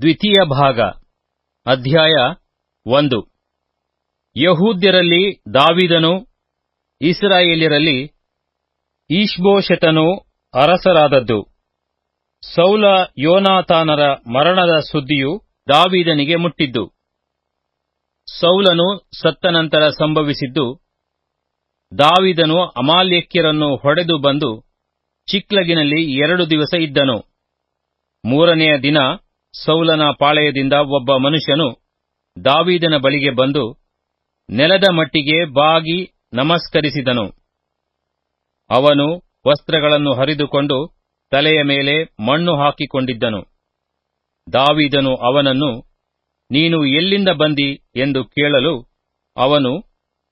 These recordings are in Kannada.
ದ್ವಿತೀಯ ಭಾಗ, ಅಧ್ಯಾಯ ಒಂದು. ಯಹೂದ್ಯರಲ್ಲಿ ದಾವಿದನು, ಇಸ್ರಾಯೇಲ್ಯರಲ್ಲಿ ಈಶ್ಬೋಶೆತನು ಅರಸರಾದದ್ದು. ಸೌಲ ಯೋನಾತಾನರ ಮರಣದ ಸುದ್ದಿಯು ದಾವಿದನಿಗೆ ಮುಟ್ಟಿದ್ದು. ಸೌಲನು ಸತ್ತ ನಂತರ ಸಂಭವಿಸಿದ್ದು, ದಾವಿದನು ಅಮಾಲ್ಯಕ್ಯರನ್ನು ಹೊಡೆದು ಬಂದು ಚಿಕ್ಲಗಿನಲ್ಲಿ ಎರಡು ದಿವಸ ಇದ್ದನು. ಮೂರನೆಯ ದಿನ ಸೌಲನ ಪಾಳೆಯದಿಂದ ಒಬ್ಬ ಮನುಷ್ಯನು ದಾವೀದನ ಬಳಿಗೆ ಬಂದು ನೆಲದ ಮಟ್ಟಿಗೆ ಬಾಗಿ ನಮಸ್ಕರಿಸಿದನು. ಅವನು ವಸ್ತ್ರಗಳನ್ನು ಹರಿದುಕೊಂಡು ತಲೆಯ ಮೇಲೆ ಮಣ್ಣು ಹಾಕಿಕೊಂಡಿದ್ದನು. ದಾವೀದನು ಅವನನ್ನು, ನೀನು ಎಲ್ಲಿಂದ ಬಂದಿ? ಎಂದು ಕೇಳಲು ಅವನು,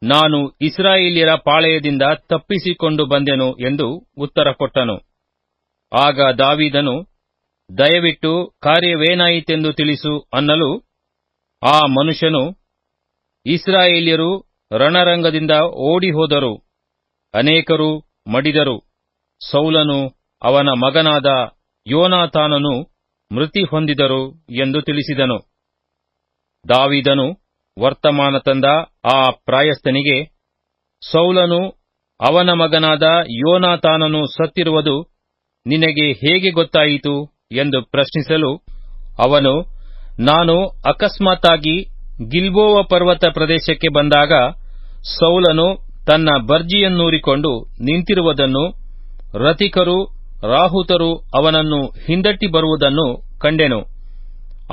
ನಾನು ಇಸ್ರಾಯೇಲ್ಯರ ಪಾಳೆಯದಿಂದ ತಪ್ಪಿಸಿಕೊಂಡು ಬಂದೆನು ಎಂದು ಉತ್ತರ ಕೊಟ್ಟನು. ಆಗ ದಾವೀದನು ದಯವಿಟ್ಟು ಕಾರ್ಯವೇನಾಯಿತೆಂದು ತಿಳಿಸು ಅನ್ನಲು ಆ ಮನುಷ್ಯನು ಇಸ್ರಾಯೇಲ್ಯರು ರಣರಂಗದಿಂದ ಓಡಿಹೋದರು. ಅನೇಕರು ಮಡಿದರು. ಸೌಲನು ಅವನ ಮಗನಾದ ಯೋನಾಥಾನನು ಮೃತಿ ಹೊಂದಿದರು ಎಂದು ತಿಳಿಸಿದನು. ದಾವಿದನು ವರ್ತಮಾನ ತಂದ ಆ ಪ್ರಾಯಸ್ಥನಿಗೆ, ಸೌಲನು ಅವನ ಮಗನಾದ ಯೋನಾಥಾನನು ಸತ್ತಿರುವುದು ನಿನಗೆ ಹೇಗೆ ಗೊತ್ತಾಯಿತು? ಪ್ರಶ್ನಿಸಲು ಅವನು, ನಾನು ಅಕಸ್ಮಾತ್ತಾಗಿ ಗಿಲ್ಬೋವ ಪರ್ವತ ಪ್ರದೇಶಕ್ಕೆ ಬಂದಾಗ ಸೌಲನು ತನ್ನ ಬರ್ಜಿಯನ್ನೂರಿಕೊಂಡು ನಿಂತಿರುವುದನ್ನು, ರಥಿಕರು, ರಾಹುತರು ಅವನನ್ನು ಹಿಂದಟ್ಟಿ ಬರುವುದನ್ನು ಕಂಡೆನು.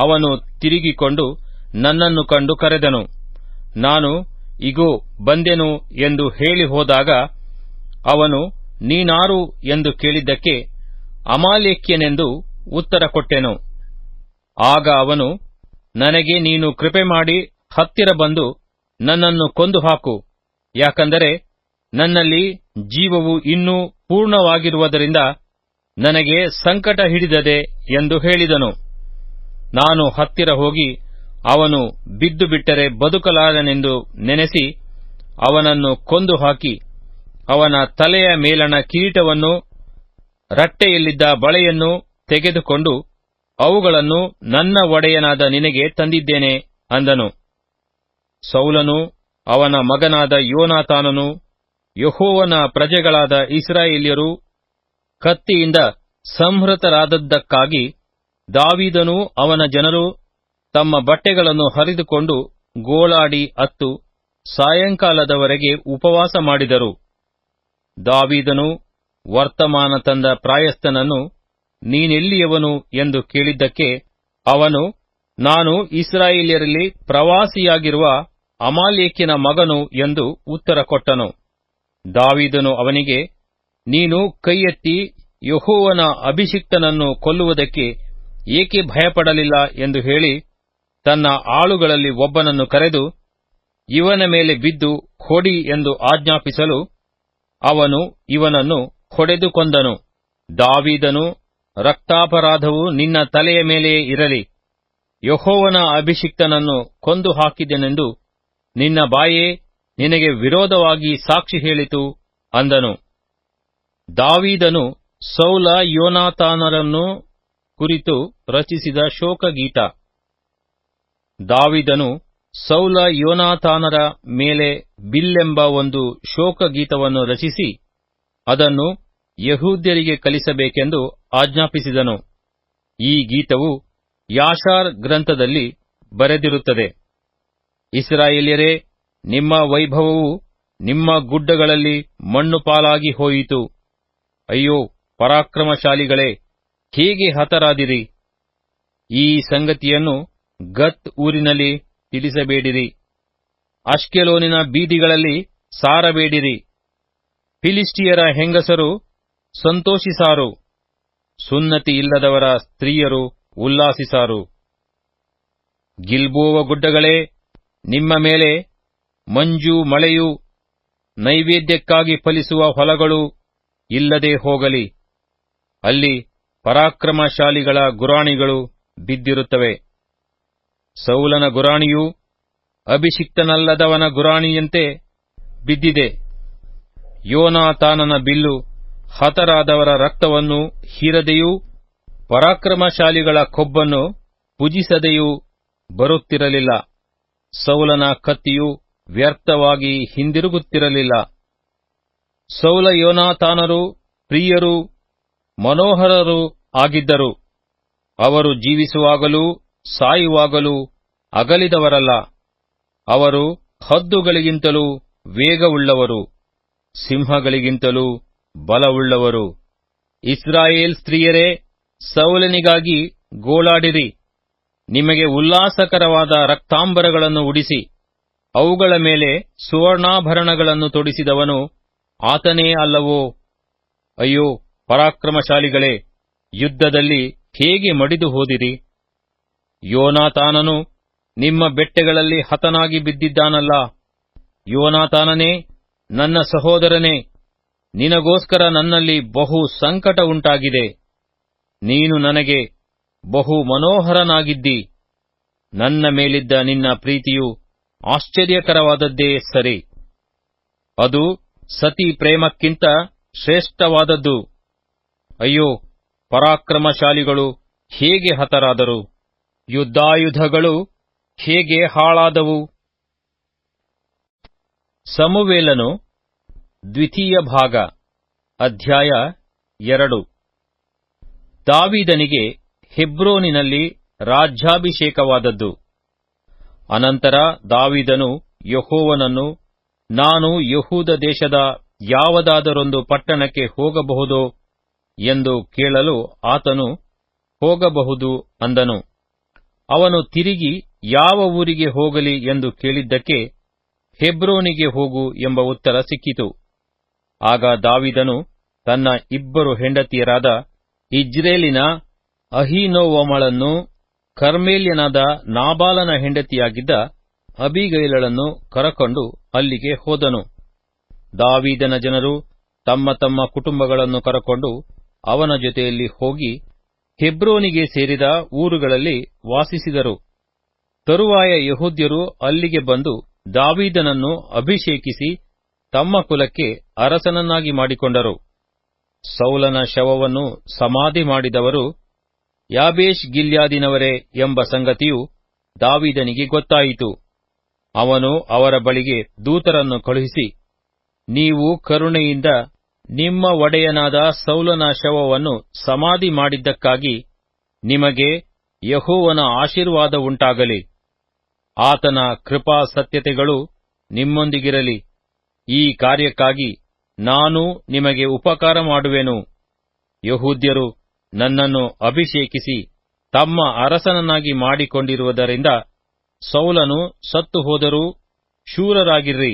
ಅವನು ತಿರುಗಿಕೊಂಡು ನನ್ನನ್ನು ಕಂಡು ಕರೆದನು, ನಾನು ಇಗೋ, ಬಂದೆನು ಎಂದು ಹೇಳಿ ಹೋದಾಗ ಅವನು, ನೀನಾರು ಎಂದು ಕೇಳಿದ್ದಕ್ಕೆ ಅಮಾಲೇಕ್ಯನೆಂದು ಉತ್ತರ ಕೊಟ್ಟೆನು. ಆಗ ಅವನು, ನನಗೆ ನೀನು ಕೃಪೆ ಮಾಡಿ ಹತ್ತಿರ ಬಂದು ನನ್ನನ್ನು ಕೊಂದು ಹಾಕು. ಯಾಕಂದರೆ ನನ್ನಲ್ಲಿ ಜೀವವು ಇನ್ನೂ ಪೂರ್ಣವಾಗಿರುವುದರಿಂದ ನನಗೆ ಸಂಕಟ ಹಿಡಿದದೆ ಎಂದು ಹೇಳಿದನು. ನಾನು ಹತ್ತಿರ ಹೋಗಿ ಅವನು ಬಿದ್ದು ಬಿಟ್ಟರೆ ಬದುಕಲಾರನೆಂದು ನೆನೆಸಿ ಅವನನ್ನು ಕೊಂದು ಹಾಕಿ ಅವನ ತಲೆಯ ಮೇಲಣ ಕಿರೀಟವನ್ನು, ರಟ್ಟೆಯಲ್ಲಿದ್ದ ಬಳೆಯನ್ನು ತೆಗೆದುಕೊಂಡು ಅವುಗಳನ್ನು ನನ್ನ ಒಡೆಯನಾದ ನಿನಗೆ ತಂದಿದ್ದೇನೆ ಅಂದನು. ಸೌಲನು ಅವನ ಮಗನಾದ ಯೋನಾತಾನನು ಯಹೋವನ ಪ್ರಜೆಗಳಾದ ಇಸ್ರಾಯೇಲ್ಯರು ಕತ್ತಿಯಿಂದ ಸಂಹೃತರಾದದ್ದಕ್ಕಾಗಿ ದಾವೀದನೂ ಅವನ ಜನರು ತಮ್ಮ ಬಟ್ಟೆಗಳನ್ನು ಹರಿದುಕೊಂಡು ಗೋಳಾಡಿ ಅತ್ತು ಸಾಯಂಕಾಲದವರೆಗೆ ಉಪವಾಸ ಮಾಡಿದರು. ದಾವಿದನು ವರ್ತಮಾನ ತಂದ ಪ್ರಾಯಸ್ಥನನ್ನು ನೀನೆಲ್ಲಿಯವನು ಎಂದು ಕೇಳಿದ್ದಕ್ಕೆ ಅವನು, ನಾನು ಇಸ್ರಾಯೇಲ್ಯರಲ್ಲಿ ಪ್ರವಾಸಿಯಾಗಿರುವ ಅಮಾಲೇಕಿನ ಮಗನು ಎಂದು ಉತ್ತರ ಕೊಟ್ಟನು. ದಾವಿದನು ಅವನಿಗೆ, ನೀನು ಕೈಯೆತ್ತಿ ಯಹೋವನ ಅಭಿಷಿಕ್ತನನ್ನು ಕೊಲ್ಲುವುದಕ್ಕೆ ಏಕೆ ಭಯಪಡಲಿಲ್ಲ ಎಂದು ಹೇಳಿ ತನ್ನ ಆಳುಗಳಲ್ಲಿ ಒಬ್ಬನನ್ನು ಕರೆದು, ಇವನ ಮೇಲೆ ಬಿದ್ದು ಹೊಡಿ ಎಂದು ಆಜ್ಞಾಪಿಸಲು ಅವನು ಇವನನ್ನು ಹೊಡೆದು ಕೊಂದನು ದಾವೀದನು ರಕ್ತಾಪರಾಧವು ನಿನ್ನ ತಲೆಯ ಮೇಲೆಯೇ ಇರಲಿ. ಯಹೋವನ ಅಭಿಷಿಕ್ತನನ್ನು ಕೊಂದು ಹಾಕಿದೆನೆಂದು ನಿನ್ನ ಬಾಯೇ ನಿನಗೆ ವಿರೋಧವಾಗಿ ಸಾಕ್ಷಿ ಹೇಳಿತು ಅಂದನು. ದಾವೀದನು ಸೌಲ ಯೋನಾತಾನರನ್ನು ಕುರಿತು ರಚಿಸಿದ ಶೋಕಗೀತ. ದಾವಿದನು ಸೌಲ ಯೋನಾತಾನರ ಮೇಲೆ ಬಿಲ್ಲೆಂಬ ಒಂದು ಶೋಕಗೀತವನ್ನು ರಚಿಸಿ ಅದನ್ನು ಯಹೂದ್ಯರಿಗೆ ಕಲಿಸಬೇಕೆಂದು ಆಜ್ಞಾಪಿಸಿದನು. ಈ ಗೀತವು ಯಾಶಾರ್ ಗ್ರಂಥದಲ್ಲಿ ಬರೆದಿರುತ್ತದೆ. ಇಸ್ರಾಯೇಲ್ಯರೇ, ನಿಮ್ಮ ವೈಭವವು ನಿಮ್ಮ ಗುಡ್ಡಗಳಲ್ಲಿ ಮಣ್ಣು ಪಾಲಾಗಿ ಹೋಯಿತು. ಅಯ್ಯೋ, ಪರಾಕ್ರಮಶಾಲಿಗಳೇ, ಹೇಗೆ ಹತರಾದಿರಿ. ಈ ಸಂಗತಿಯನ್ನು ಗತ್ ಊರಿನಲ್ಲಿ ತಿಳಿಸಬೇಡಿರಿ. ಅಷ್ಕೆಲೋನಿನ ಬೀದಿಗಳಲ್ಲಿ ಸಾರಬೇಡಿರಿ. ಫಿಲಿಸ್ಟಿಯರ ಹೆಂಗಸರು ಸಂತೋಷಿಸಾರು. ಸುನ್ನತಿ ಇಲ್ಲದವರ ಸ್ತ್ರೀಯರು ಉಲ್ಲಾಸಿಸಾರು. ಗಿಲ್ಬೋವ ಗುಡ್ಡಗಳೇ, ನಿಮ್ಮ ಮೇಲೆ ಮಂಜು ಮಳೆಯು ನೈವೇದ್ಯಕ್ಕಾಗಿ ಫಲಿಸುವ ಹೊಲಗಳು ಇಲ್ಲದೆ ಹೋಗಲಿ. ಅಲ್ಲಿ ಪರಾಕ್ರಮಶಾಲಿಗಳ ಗುರಾಣಿಗಳು ಬಿದ್ದಿರುತ್ತವೆ. ಸೌಲನ ಗುರಾಣಿಯು ಅಭಿಷಿಕ್ತನಲ್ಲದವನ ಗುರಾಣಿಯಂತೆ ಬಿದ್ದಿದೆ. ಯೋನಾತಾನನ ಬಿಲ್ಲು ಹತರಾದವರ ರಕ್ತವನ್ನು ಹೀರದೆಯೂ ಪರಾಕ್ರಮಶಾಲಿಗಳ ಕೊಬ್ಬನ್ನು ಪೂಜಿಸದೆಯೂ ಬರುತ್ತಿರಲಿಲ್ಲ. ಸೌಲನ ಕತ್ತಿಯು ವ್ಯರ್ಥವಾಗಿ ಹಿಂದಿರುಗುತ್ತಿರಲಿಲ್ಲ. ಸೌಲ ಯೋನಾತಾನರು ಪ್ರಿಯರು ಮನೋಹರರು ಆಗಿದ್ದರು. ಅವರು ಜೀವಿಸುವಾಗಲೂ ಸಾಯುವಾಗಲೂ ಅಗಲಿದವರಲ್ಲ. ಅವರು ಹದ್ದುಗಳಿಗಿಂತಲೂ ವೇಗವುಳ್ಳವರು. ಸಿಂಹಗಳಿಗಿಂತಲೂ ಬಲವುಳ್ಳವರು. ಇಸ್ರಾಯೇಲ್ ಸ್ತ್ರೀಯರೇ, ಸೌಲನಿಗಾಗಿ ಗೋಳಾಡಿರಿ. ನಿಮಗೆ ಉಲ್ಲಾಸಕರವಾದ ರಕ್ತಾಂಬರಗಳನ್ನು ಉಡಿಸಿ. ಅವುಗಳ ಮೇಲೆ ಸುವರ್ಣಾಭರಣಗಳನ್ನು ತೊಡಿಸಿದವನು ಆತನೇ ಅಲ್ಲವೋ? ಅಯ್ಯೋ, ಪರಾಕ್ರಮಶಾಲಿಗಳೇ, ಯುದ್ಧದಲ್ಲಿ ಹೇಗೆ ಮಡಿದು ಹೋದಿರಿ? ಯೋನಾತಾನನು ನಿಮ್ಮ ಬೆಟ್ಟೆಗಳಲ್ಲಿ ಹತನಾಗಿ ಬಿದ್ದಿದ್ದಾನಲ್ಲ. ಯೋನಾತಾನನೇ, ನನ್ನ ಸಹೋದರನೇ ನಿನಗೋಸ್ಕರ ನನ್ನಲ್ಲಿ ಬಹು ಸಂಕಟ ಉಂಟಾಗಿದೆ. ನೀನು ನನಗೆ ಬಹು ಮನೋಹರನಾಗಿದ್ದಿ. ನನ್ನ ಮೇಲಿದ್ದ ನಿನ್ನ ಪ್ರೀತಿಯು ಆಶ್ಚರ್ಯಕರವಾದದ್ದೇ ಸರಿ. ಅದು ಸತಿ ಪ್ರೇಮಕ್ಕಿಂತ ಶ್ರೇಷ್ಠವಾದದ್ದು. ಅಯ್ಯೋ, ಪರಾಕ್ರಮಶಾಲಿಗಳು ಹೇಗೆ ಹತರಾದರು? ಯುದ್ಧಾಯುಧಗಳು ಹೇಗೆ ಹಾಳಾದವು? ಸಮುವೇಲನು ದ್ವಿತೀಯ ಭಾಗ, ಅಧ್ಯಾಯ ಎರಡು. ದಾವಿದನಿಗೆ ಹೆಬ್ರೋನಿನಲ್ಲಿ ರಾಜ್ಯಾಭಿಷೇಕವಾದದ್ದು. ಅನಂತರ ದಾವಿದನು ಯಹೋವನನ್ನು, ನಾನು ಯಹೂದ ದೇಶದ ಯಾವುದಾದರೊಂದು ಪಟ್ಟಣಕ್ಕೆ ಹೋಗಬಹುದೋ ಎಂದು ಕೇಳಲು ಆತನು ಹೋಗಬಹುದು ಅಂದನು. ಅವನು ತಿರುಗಿ ಯಾವ ಊರಿಗೆ ಹೋಗಲಿ ಎಂದು ಕೇಳಿದ್ದಕ್ಕೆ, ಹೆಬ್ರೋನಿಗೆ ಹೋಗು ಎಂಬ ಉತ್ತರ ಸಿಕ್ಕಿತು. ಆಗ ದಾವಿದನು ತನ್ನ ಇಬ್ಬರು ಹೆಂಡತಿಯರಾದ ಇಜ್ರೇಲಿನ ಅಹಿನೋವಮಳನ್ನು ಕರ್ಮೇಲ್ಯನಾದ ನಾಬಾಲನ ಹೆಂಡತಿಯಾಗಿದ್ದ ಅಬಿಗೈಲಳನ್ನು ಕರಕೊಂಡು ಅಲ್ಲಿಗೆ ಹೋದನು. ದಾವಿದನ ಜನರು ತಮ್ಮ ತಮ್ಮ ಕುಟುಂಬಗಳನ್ನು ಕರಕೊಂಡು ಅವನ ಜೊತೆಯಲ್ಲಿ ಹೋಗಿ ಹೆಬ್ರೋನಿಗೆ ಸೇರಿದ ಊರುಗಳಲ್ಲಿ ವಾಸಿಸಿದರು. ತರುವಾಯ ಯಹೂದ್ಯರು ಅಲ್ಲಿಗೆ ಬಂದು ದಾವೀದನನ್ನು ಅಭಿಷೇಕಿಸಿ ತಮ್ಮ ಕುಲಕ್ಕೆ ಅರಸನನ್ನಾಗಿ ಮಾಡಿಕೊಂಡರು. ಸೌಲನ ಶವವನ್ನು ಸಮಾಧಿ ಮಾಡಿದವರು ಯಾಬೇಶ್ ಗಿಲ್ಯಾದಿನವರೇ ಎಂಬ ಸಂಗತಿಯು ದಾವಿದನಿಗೆ ಗೊತ್ತಾಯಿತು. ಅವನು ಅವರ ಬಳಿಗೆ ದೂತರನ್ನು ಕಳುಹಿಸಿ, ನೀವು ಕರುಣೆಯಿಂದ ನಿಮ್ಮ ಒಡೆಯನಾದ ಸೌಲನ ಶವವನ್ನು ಸಮಾಧಿ ಮಾಡಿದ್ದಕ್ಕಾಗಿ ನಿಮಗೆ ಯಹೋವನ ಆಶೀರ್ವಾದ ಉಂಟಾಗಲಿ. ಆತನ ಕೃಪಾ ಸತ್ಯತೆಗಳು ನಿಮ್ಮೊಂದಿಗಿರಲಿ. ಈ ಕಾರ್ಯಕ್ಕಾಗಿ ನಾನು ನಿಮಗೆ ಉಪಕಾರ ಮಾಡುವೆನು. ಯಹೂದ್ಯರು ನನ್ನನ್ನು ಅಭಿಷೇಕಿಸಿ ತಮ್ಮ ಅರಸನನ್ನಾಗಿ ಮಾಡಿಕೊಂಡಿರುವುದರಿಂದ ಸೌಲನು ಸತ್ತು ಹೋದರೂ ಶೂರರಾಗಿರ್ರಿ.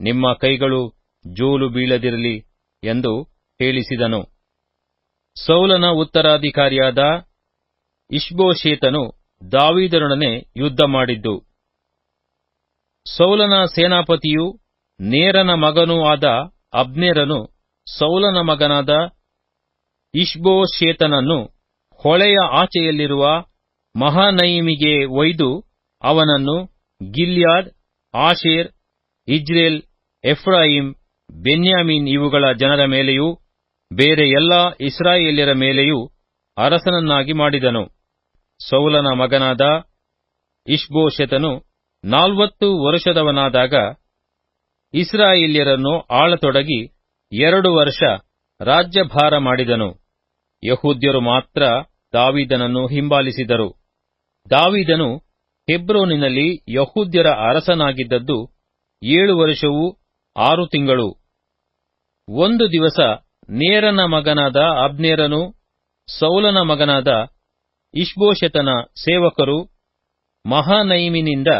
ನಿಮ್ಮ ಕೈಗಳು ಜೋಲು ಬೀಳದಿರಲಿ ಎಂದು ಹೇಳಿಸಿದನು. ಸೌಲನ ಉತ್ತರಾಧಿಕಾರಿಯಾದ ಇಷ್ಬೋಶೇತನು ದಾವೀದರೊಡನೆ ಯುದ್ಧ ಮಾಡಿದ್ದು. ಸೌಲನ ಸೇನಾಪತಿಯು ನೇರನ ಮಗನೂ ಆದ ಅಬ್ನೇರನು ಸೌಲನ ಮಗನಾದ ಇಷ್ಬೋಶೇತನನ್ನು ಹೊಳೆಯ ಆಚೆಯಲ್ಲಿರುವ ಮಹಾನಯಿಮಿಗೆ ಒಯ್ದು ಅವನನ್ನು Gilead, Asher, Israel Ephraim Benjamin ಇವುಗಳ ಜನರ ಮೇಲೆಯೂ ಬೇರೆ ಎಲ್ಲಾ ಇಸ್ರಾಯೇಲ್ಯರ ಮೇಲೆಯೂ ಅರಸನನ್ನಾಗಿ ಮಾಡಿದನು. ಸೌಲನ ಮಗನಾದ ಇಷ್ಬೋಶೆತನು ನಾಲ್ವತ್ತು ವರುಷದವನಾದಾಗ ಇಸ್ರಾಯೇಲ್ಯರನ್ನು ಆಳತೊಡಗಿ ಎರಡು ವರ್ಷ ರಾಜ್ಯಭಾರ ಮಾಡಿದನು. ಯಹೂದ್ಯರು ಮಾತ್ರ ದಾವಿದನನ್ನು ಹಿಂಬಾಲಿಸಿದರು. ದಾವಿದನು ಹೆಬ್ರೋನಿನಲ್ಲಿ ಯಹೂದ್ಯರ ಅರಸನಾಗಿದ್ದದ್ದು ಏಳು ವರ್ಷವೂ ಆರು ತಿಂಗಳು. ಒಂದು ದಿವಸ ನೇರನ ಮಗನಾದ ಅಬ್ನೇರನು ಸೌಲನ ಮಗನಾದ ಇಷ್ಬೋಶೆತನ ಸೇವಕರು ಮಹಾನೈಮಿನಿಂದ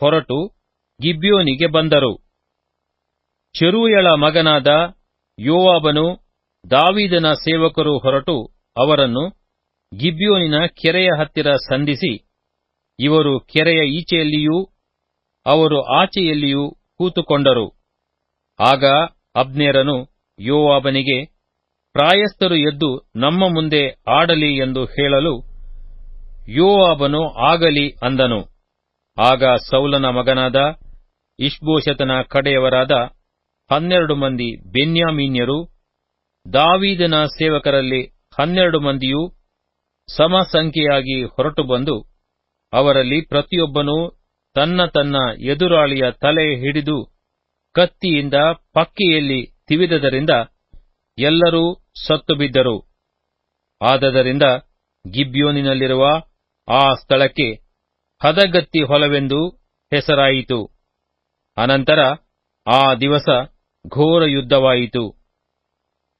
ಹೊರಟು ಗಿಬ್ಯೋನಿಗೆ ಬಂದರು. ಚೆರೂಯಳ ಮಗನಾದ ಯೋವಾಬನು ದಾವೀದನ ಸೇವಕರು ಹೊರಟು ಅವರನ್ನು ಗಿಬ್ಯೋನಿನ ಕೆರೆಯ ಹತ್ತಿರ ಸಂಧಿಸಿ, ಇವರು ಕೆರೆಯ ಈಚೆಯಲ್ಲಿಯೂ ಅವರು ಆಚೆಯಲ್ಲಿಯೂ ಕೂತುಕೊಂಡರು. ಆಗ ಅಬ್ನೇರನು ಯೋವಾಬನಿಗೆ, ಪ್ರಾಯಸ್ಥರು ಎದ್ದು ನಮ್ಮ ಮುಂದೆ ಆಡಲಿ ಎಂದು ಹೇಳಲು ಯೋವಾಬನು ಆಗಲಿ ಅಂದನು. ಆಗ ಸೌಲನ ಮಗನಾದ ಇಷ್ಬೋಶತನ ಕಡೆಯವರಾದ ಹನ್ನೆರಡು ಮಂದಿ ಬೆನ್ಯಾಮೀನ್ಯರು, ದಾವೀದನ ಸೇವಕರಲ್ಲಿ ಹನ್ನೆರಡು ಮಂದಿಯೂ ಸಮಸಂಖ್ಯೆಯಾಗಿ ಹೊರಟು ಬಂದು, ಅವರಲ್ಲಿ ಪ್ರತಿಯೊಬ್ಬನೂ ತನ್ನ ತನ್ನ ಎದುರಾಳಿಯ ತಲೆ ಹಿಡಿದು ಕತ್ತಿಯಿಂದ ಪಕ್ಕೆಯಲ್ಲಿ ತಿವಿದದರಿಂದ ಎಲ್ಲರೂ ಸತ್ತು ಬಿದ್ದರು. ಆದದರಿಂದ ಗಿಬ್ಯೋನಿನಲ್ಲಿರುವ ಆ ಸ್ಥಳಕ್ಕೆ ಹದಗತ್ತಿ ಹೊಲವೆಂದು ಹೆಸರಾಯಿತು. ಅನಂತರ ಆ ದಿವಸ ಘೋರ ಯುದ್ಧವಾಯಿತು.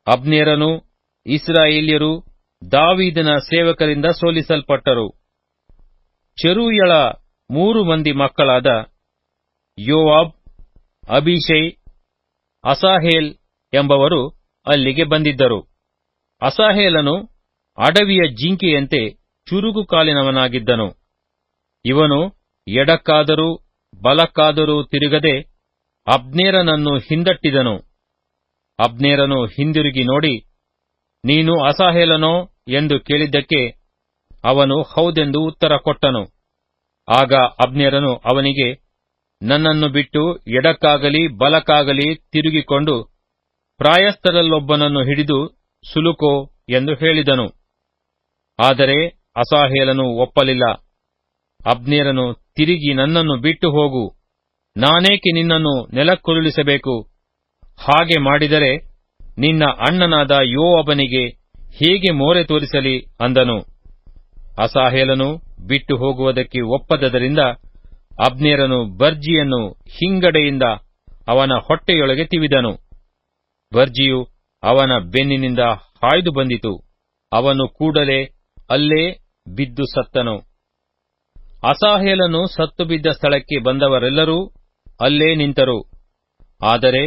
ಅಬ್ನೇರನು ಇಸ್ರಾಯೇಲ್ಯರು ದಾವೀದನ ಸೇವಕರಿಂದ ಸೋಲಿಸಲ್ಪಟ್ಟರು. ಚೆರೂಯಳ ಮೂರು ಮಂದಿ ಮಕ್ಕಳಾದ ಯೋವಾಬ್ ಅಭಿಷೈ ಅಸಾಹೇಲ್ ಎಂಬವರು ಅಲ್ಲಿಗೆ ಬಂದಿದ್ದರು. ಅಸಾಹೇಲನು ಅಡವಿಯ ಜಿಂಕೆಯಂತೆ ಚುರುಕು ಕಾಲಿನವನಾಗಿದ್ದನು. ಇವನು ಎಡಕ್ಕಾದರೂ ಬಲಕ್ಕಾದರೂ ತಿರುಗದೆ ಅಬ್ನೇರನನ್ನು ಹಿಂದಟ್ಟಿದನು. ಅಬ್ನೇರನು ಹಿಂದಿರುಗಿ ನೋಡಿ, ನೀನು ಅಸಾಹೇಲನೋ ಎಂದು ಕೇಳಿದ್ದಕ್ಕೆ ಅವನು ಹೌದೆಂದು ಉತ್ತರ ಕೊಟ್ಟನು. ಆಗ ಅಬ್ನೇರನು ಅವನಿಗೆ, ನನ್ನನ್ನು ಬಿಟ್ಟು ಎಡಕ್ಕಾಗಲಿ ಬಲಕ್ಕಾಗಲಿ ತಿರುಗಿಕೊಂಡು ಪ್ರಾಯಸ್ಥರಲ್ಲೊಬ್ಬನನ್ನು ಹಿಡಿದು ಸುಲುಕೋ ಎಂದು ಹೇಳಿದನು. ಆದರೆ ಅಸಾಹೇಲನು ಒಪ್ಪಲಿಲ್ಲ. ಅಬ್ನೇರನು, ತಿರುಗಿ ನನ್ನನ್ನು ಬಿಟ್ಟು ಹೋಗು. ನಾನೇಕೆ ನಿನ್ನನ್ನು ನೆಲಕ್ಕುರುಳಿಸಬೇಕು? ಹಾಗೆ ಮಾಡಿದರೆ ನಿನ್ನ ಅಣ್ಣನಾದ ಯೋವಬನಿಗೆ ಹೇಗೆ ಮೋರೆ ತೋರಿಸಲಿ ಅಂದನು. ಅಸಾಹೇಲನು ಬಿಟ್ಟು ಹೋಗುವುದಕ್ಕೆ ಒಪ್ಪದದರಿಂದ ಅಬ್ನೇರನು ಬರ್ಜಿಯನ್ನು ಹಿಂಗಡೆಯಿಂದ ಅವನ ಹೊಟ್ಟೆಯೊಳಗೆ ತಿವಿದನು. ಬರ್ಜಿಯು ಅವನ ಬೆನ್ನಿನಿಂದ ಹಾಯ್ದು ಬಂದಿತು. ಅವನು ಕೂಡಲೇ ಅಲ್ಲೇ ಬಿದ್ದು ಸತ್ತನು. ಅಸಾಹೇಲನು ಸತ್ತು ಬಿದ್ದ ಸ್ಥಳಕ್ಕೆ ಬಂದವರೆಲ್ಲರೂ ಅಲ್ಲೇ ನಿಂತರು. ಆದರೆ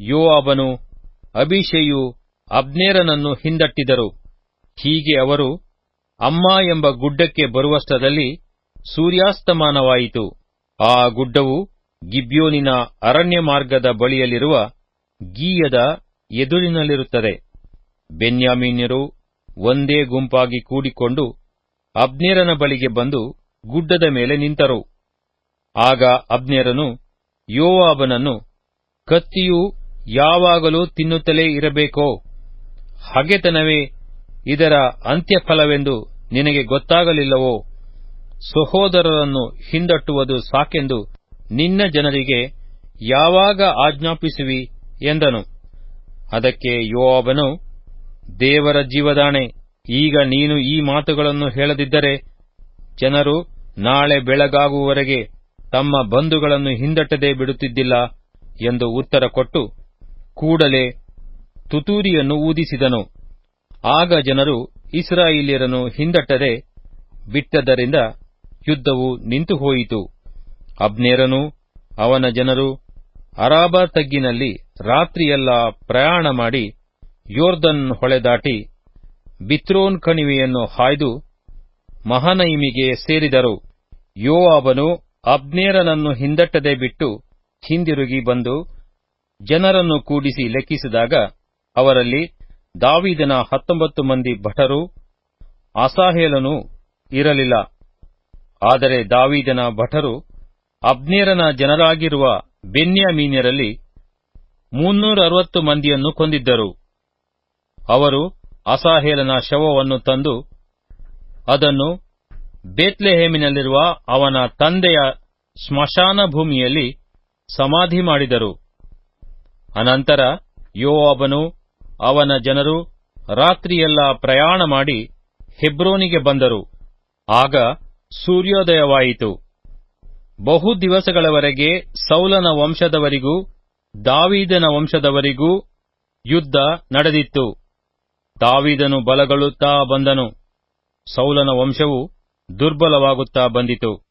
ಯೋವಾಬನು ಅಭಿಷೇಯು ಅಬ್ನೇರನನ್ನು ಹಿಂದಟ್ಟಿದರು. ಹೀಗೆ ಅವರು ಅಮ್ಮ ಎಂಬ ಗುಡ್ಡಕ್ಕೆ ಬರುವಷ್ಟದಲ್ಲಿ ಸೂರ್ಯಾಸ್ತಮಾನವಾಯಿತು. ಆ ಗುಡ್ಡವು ಗಿಬ್ಯೋನಿನ ಅರಣ್ಯ ಮಾರ್ಗದ ಬಳಿಯಲ್ಲಿರುವ ಗೀಯದ ಎದುರಿನಲ್ಲಿರುತ್ತದೆ. ಬೆನ್ಯಾಮೀನ್ಯರು ಒಂದೇ ಗುಂಪಾಗಿ ಕೂಡಿಕೊಂಡು ಅಬ್ನೇರನ ಬಳಿಗೆ ಬಂದು ಗುಡ್ಡದ ಮೇಲೆ ನಿಂತರು. ಆಗ ಅಬ್ನೇರನು ಯೋವಾಬನನ್ನು ಕತ್ತಿಯು ಯಾವಾಗಲೂ ತಿನ್ನುತ್ತಲೇ ಇರಬೇಕೋ? ಹಗೆತನವೇ ಇದರ ಅಂತ್ಯಫಲವೆಂದು ನಿನಗೆ ಗೊತ್ತಾಗಲಿಲ್ಲವೋ? ಸಹೋದರರನ್ನು ಹಿಂದಟ್ಟುವುದು ಸಾಕೆಂದು ನಿನ್ನ ಜನರಿಗೆ ಯಾವಾಗ ಆಜ್ಞಾಪಿಸುವಿ ಎಂದನು. ಅದಕ್ಕೆ ಯೋವಾಬನು, ದೇವರ ಜೀವದಾಣೆ, ಈಗ ನೀನು ಈ ಮಾತುಗಳನ್ನು ಹೇಳದಿದ್ದರೆ ಜನರು ನಾಳೆ ಬೆಳಗಾಗುವವರೆಗೆ ತಮ್ಮ ಬಂಧುಗಳನ್ನು ಹಿಂದಟ್ಟದೆ ಬಿಡುತ್ತಿದ್ದಿಲ್ಲ ಎಂದು ಉತ್ತರ ಕೊಟ್ಟು ಕೂಡಲೇ ತುತೂರಿಯನ್ನು ಊದಿಸಿದನು. ಆಗ ಜನರು ಇಸ್ರಾಯೇಲ್ಯರನ್ನು ಹಿಂದಟ್ಟದೆ ಬಿಟ್ಟದರಿಂದ ಯುದ್ಧವು ನಿಂತು ಹೋಯಿತು ಅಬ್ನೇರನು ಅವನ ಜನರು ಅರಾಬಾ ತಗ್ಗಿನಲ್ಲಿ ರಾತ್ರಿಯೆಲ್ಲ ಪ್ರಯಾಣ ಮಾಡಿ ಯೋರ್ದನ್ ಹೊಳೆ ದಾಟಿ ಬಿತ್ರೋನ್ ಕಣಿವೆಯನ್ನು ಹಾಯ್ದು ಮಹನೈಮಿಗೆ ಸೇರಿದರು. ಯೋವಾಬನು ಅಬ್ನೇರನನ್ನು ಹಿಂದಟ್ಟದೆ ಬಿಟ್ಟು ಹಿಂದಿರುಗಿ ಬಂದು ಜನರನ್ನು ಕೂಡಿಸಿ ಲೆಕ್ಕಿಸಿದಾಗ ಅವರಲ್ಲಿ ದಾವಿದನ ಹತ್ತೊಂಬತ್ತು ಮಂದಿ ಭಟರು, ಅಸಾಹೇಲನು ಇರಲಿಲ್ಲ. ಆದರೆ ದಾವಿದನ ಭಟರು ಅಬ್ನೇರನ ಜನರಾಗಿರುವ ಬೆನ್ಯಾಮೀನ್ಯರಲ್ಲಿ ಮುನ್ನೂರ ಅರವತ್ತು ಮಂದಿಯನ್ನು ಕೊಂದಿದ್ದರು. ಅವರು ಅಸಾಹೇಲನ ಶವವನ್ನು ತಂದು ಅದನ್ನು ಬೇತ್ಲೆಹೇಮಿನಲ್ಲಿರುವ ಅವನ ತಂದೆಯ ಸ್ಮಶಾನ ಭೂಮಿಯಲ್ಲಿ ಸಮಾಧಿ ಮಾಡಿದರು. ಅನಂತರ ಯೋವಾಬನು ಅವನ ಜನರು ರಾತ್ರಿಯೆಲ್ಲ ಪ್ರಯಾಣ ಮಾಡಿ ಹೆಬ್ರೋನಿಗೆ ಬಂದರು. ಆಗ ಸೂರ್ಯೋದಯವಾಯಿತು. ಬಹು ದಿವಸಗಳವರೆಗೆ ಸೌಲನ ವಂಶದವರಿಗೂ ದಾವೀದನ ವಂಶದವರಿಗೂ ಯುದ್ಧ ನಡೆದಿತ್ತು. ದಾವೀದನು ಬಲಗೊಳ್ಳುತ್ತಾ ಬಂದನು. ಸೌಲನ ವಂಶವು ದುರ್ಬಲವಾಗುತ್ತಾ ಬಂದಿತು.